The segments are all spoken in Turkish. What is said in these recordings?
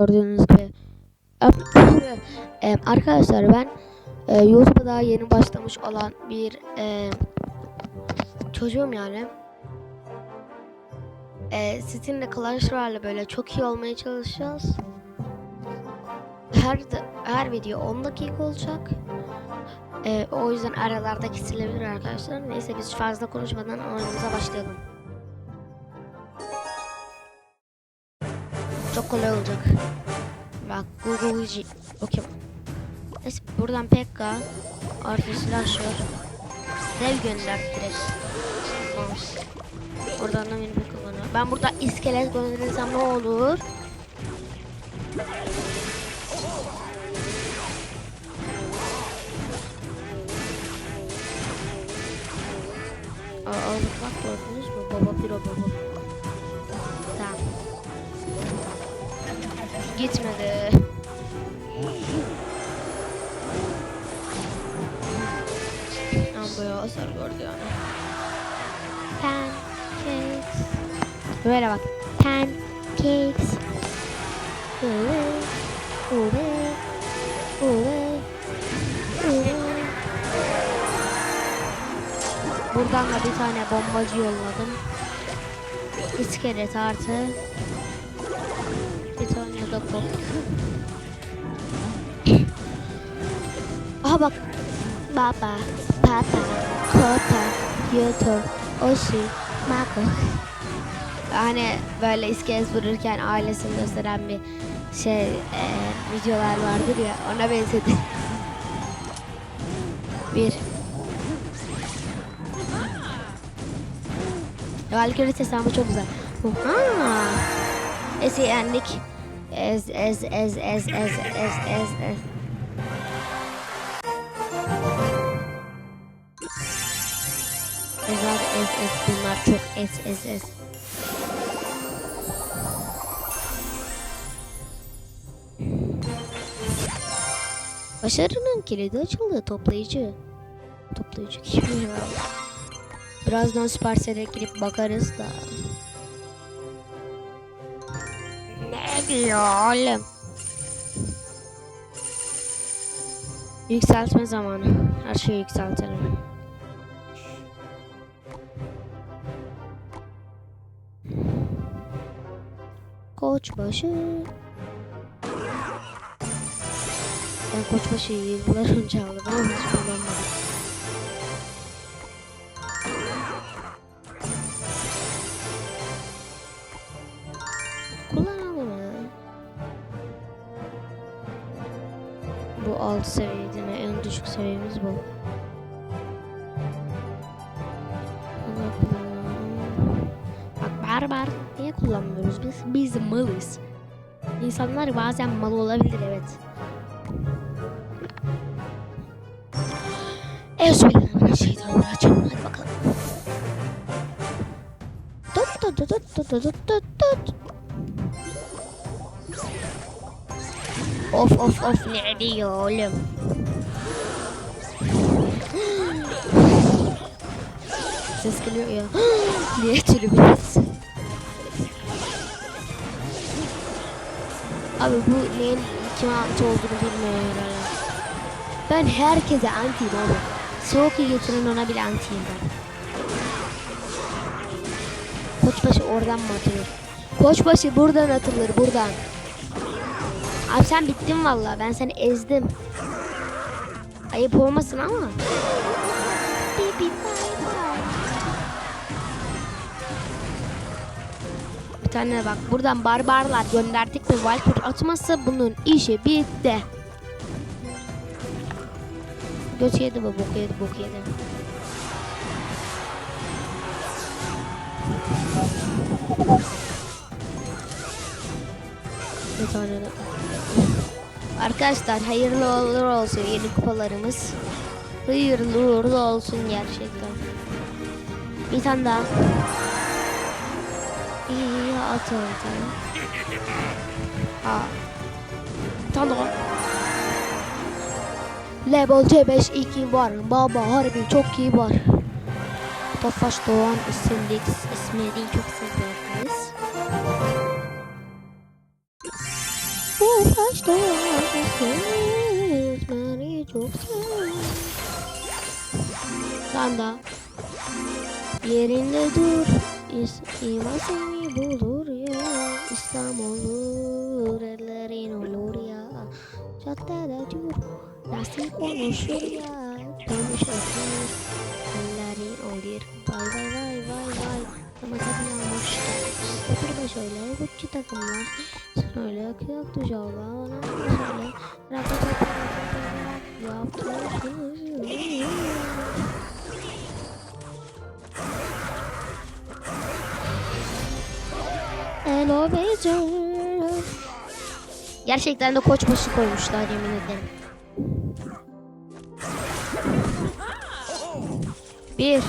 Gördüğünüz gibi. Arkadaşlar ben e, YouTube'a daha yeni başlamış olan bir e, çocuğum yani. E, sizinle Clash Royale'le böyle çok iyi olmaya çalışacağız. Her her video 10 dakika olacak. E, o yüzden aralarda kesilebilir arkadaşlar. Neyse biz fazla konuşmadan oyunumuza başlayalım. Kolay olacak. Bak Google G. Okey. Neyse buradan Pekka. Artı slasher. Dev gönder direkt. Oradan da Pekka bana. Ben burada iskelet gönderirsem ne olur? Aa, aldık bak gördünüz mü? Baba piro baba. Gitmedi. Ama bayağı hasar gördü yani. Pancakes. Böyle bak. Pancakes. Ule. Ule. Ule. Ule. Buradan da bir tane bombacı yolladım. İskelet artı. Aha bak. Baba, papa, kota, yoto, oshi, mako. Hani böyle iskelet vururken ailesini gösteren bir şey e, videolar vardır ya ona benzedi. bir. Valkyrie ama çok güzel. Ha. Esi yendik. Ez ez ez ez ez ez ez ez. Ez abi ez ez bunlar çok ez ez ez. Başarının kilidi açıldı toplayıcı. Toplayıcı kim ya? Birazdan Supercell'e girip bakarız da. Oğlum? Yükseltme zamanı. Her şeyi yükseltelim. Koçbaşı. Ben koçbaşı yıllar önce aldım ama hiç kullanmadım. 6 seviyeden en düşük seviyemiz bu. Bak barbar niye kullanmıyoruz biz? Biz malız. İnsanlar bazen mal olabilir evet. Euzubillahimineşşeytanirracim. Hadi bakalım. Tut tut tut tut tut tut tut. Of of of ne diyor oğlum? Ses geliyor ya. Niye tribünes? Abi bu neyin kime ait olduğunu bilmiyorum herhalde. Ben herkese antiyim abi. Soğuk iyi getiren ona bile antiyim ben. Koçbaşı oradan mı atılır? Koçbaşı buradan atılır buradan. Abi sen bittin valla ben seni ezdim. Ayıp olmasın ama. Bir tane bak buradan barbarlar gönderdik mi Valkyrie atmazsa bunun işi bitti. Göt yedi bu bok yedi bok yedi. Bir de. Arkadaşlar hayırlı uğurlu olsun yeni kupalarımız. Hayırlı uğurlu olsun gerçekten. Bir tane daha. İyi at orada. Ha. Bir tane daha. Level C5 2 var. Baba harbi çok iyi var. Tofaş Doğan isimli ismini çok arkadaşlar siz beni yerinde dur İman seni bulur ya. İslam olur ellerin olur ya. Caddede dur Nasıl konuşur ya. Konuşur Ellerin olur. Vay vay vay vay vay. Ama tabii yanmıştı Otur da şöyle Gucci takımlar Sen öyle kıyak tuşağla Ona şöyle Raka raka raka Yaptı Hello Beycer. Gerçekten de koçbaşı koymuşlar yemin ederim. Bir.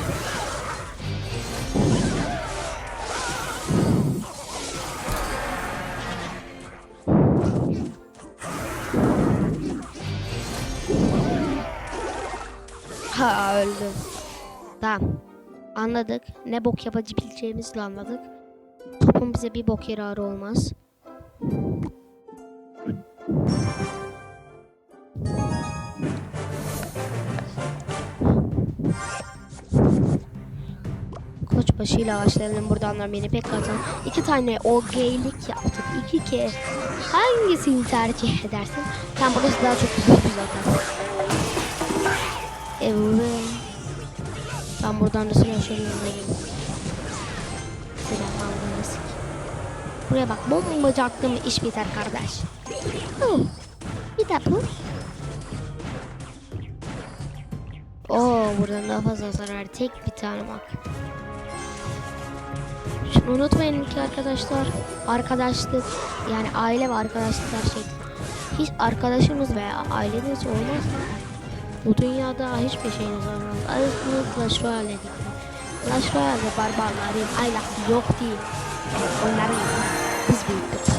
Ha öldüm. Tamam. Anladık. Ne bok yapabileceğimizi de anladık. Topun bize bir bok yararı olmaz. Koçbaşıyla başlayalım buradan da beni pek kazan. İki tane o geylik yaptık. İki kez. Hangisini tercih edersin? Sen burası daha çok güzel zaten. Buradan da şöyle. Silah sik. Buraya bak bombacı aklım iş biter kardeş. Oh, bir dakika. Oo buradan daha fazla hasar var. Tek bir tane bak. Şunu unutmayın ki arkadaşlar. Arkadaşlık yani aile ve arkadaşlık her şey. Hiç arkadaşımız veya ailemiz olmazsa bu dünyada hiçbir şeyiniz olmaz. Ayrıca Clash Royale dedik. Clash Royale'de barbarların ailesi yok değil. Onların biz büyüktük.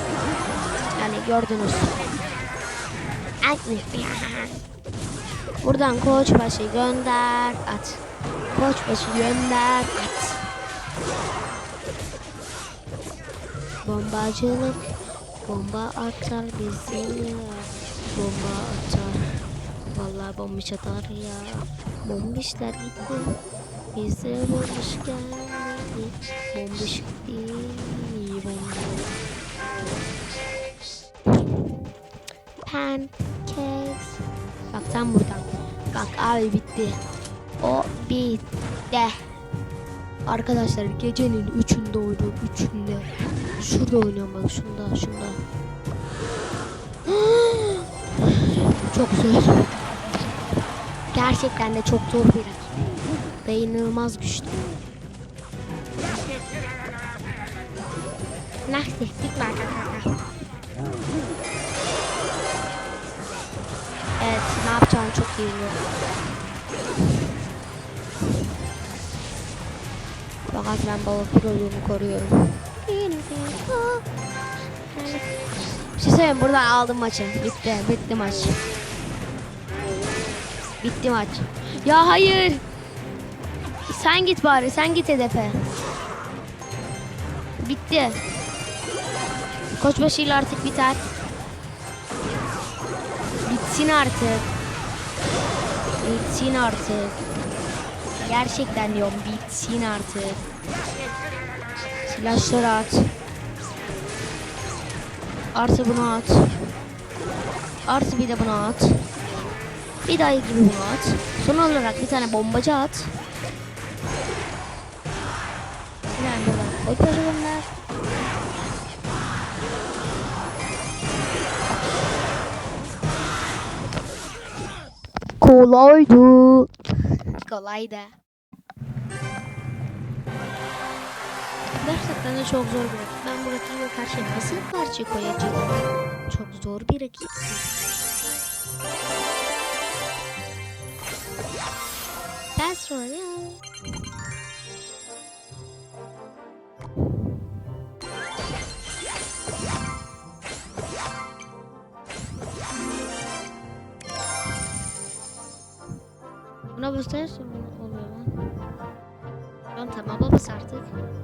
Yani gördünüz. Buradan koçbaşı gönder at. Koçbaşı gönder at. Bombacılık bomba atar bizim bomba atar. Vallahi bombiş atar ya. Bombişler gitti. Bize bombiş gelmedi. Bombiş gitti. Pancakes. Bak tam buradan. Bak abi bitti. O bitti. Arkadaşlar gecenin üçünde oynuyorum. Üçünde. Şurada oynuyorum bak. Şunda şunda. Çok zor. Gerçekten de çok zor bir rakip. Ve inanılmaz güçlü. Nasıl? Arkadaşlar. Evet, ne yapacağını çok iyi biliyorum. Fakat ben balık rolümü koruyorum. Bir şey söyleyeyim buradan aldım maçı. Bitti, bitti maç. Bitti maç. Ya hayır. Sen git bari, sen git hedefe. Bitti. Koçbaşıyla artık biter. Bitsin artık. Bitsin artık. Gerçekten diyorum bitsin artık. Silahları at. Artı bunu at. Artı bir de bunu at. Bir daha gibi bunu at. Son olarak bir tane bombacı at. Yani buradan koy gönder. Kolaydı. Kolaydı. Gerçekten de çok zor bir rakip. Ben bu rakibe karşı nasıl karşı koyacağım? Çok zor bir rakip. That's Royale. Buna basarsa oluyor lan? Lan tamam bas artık.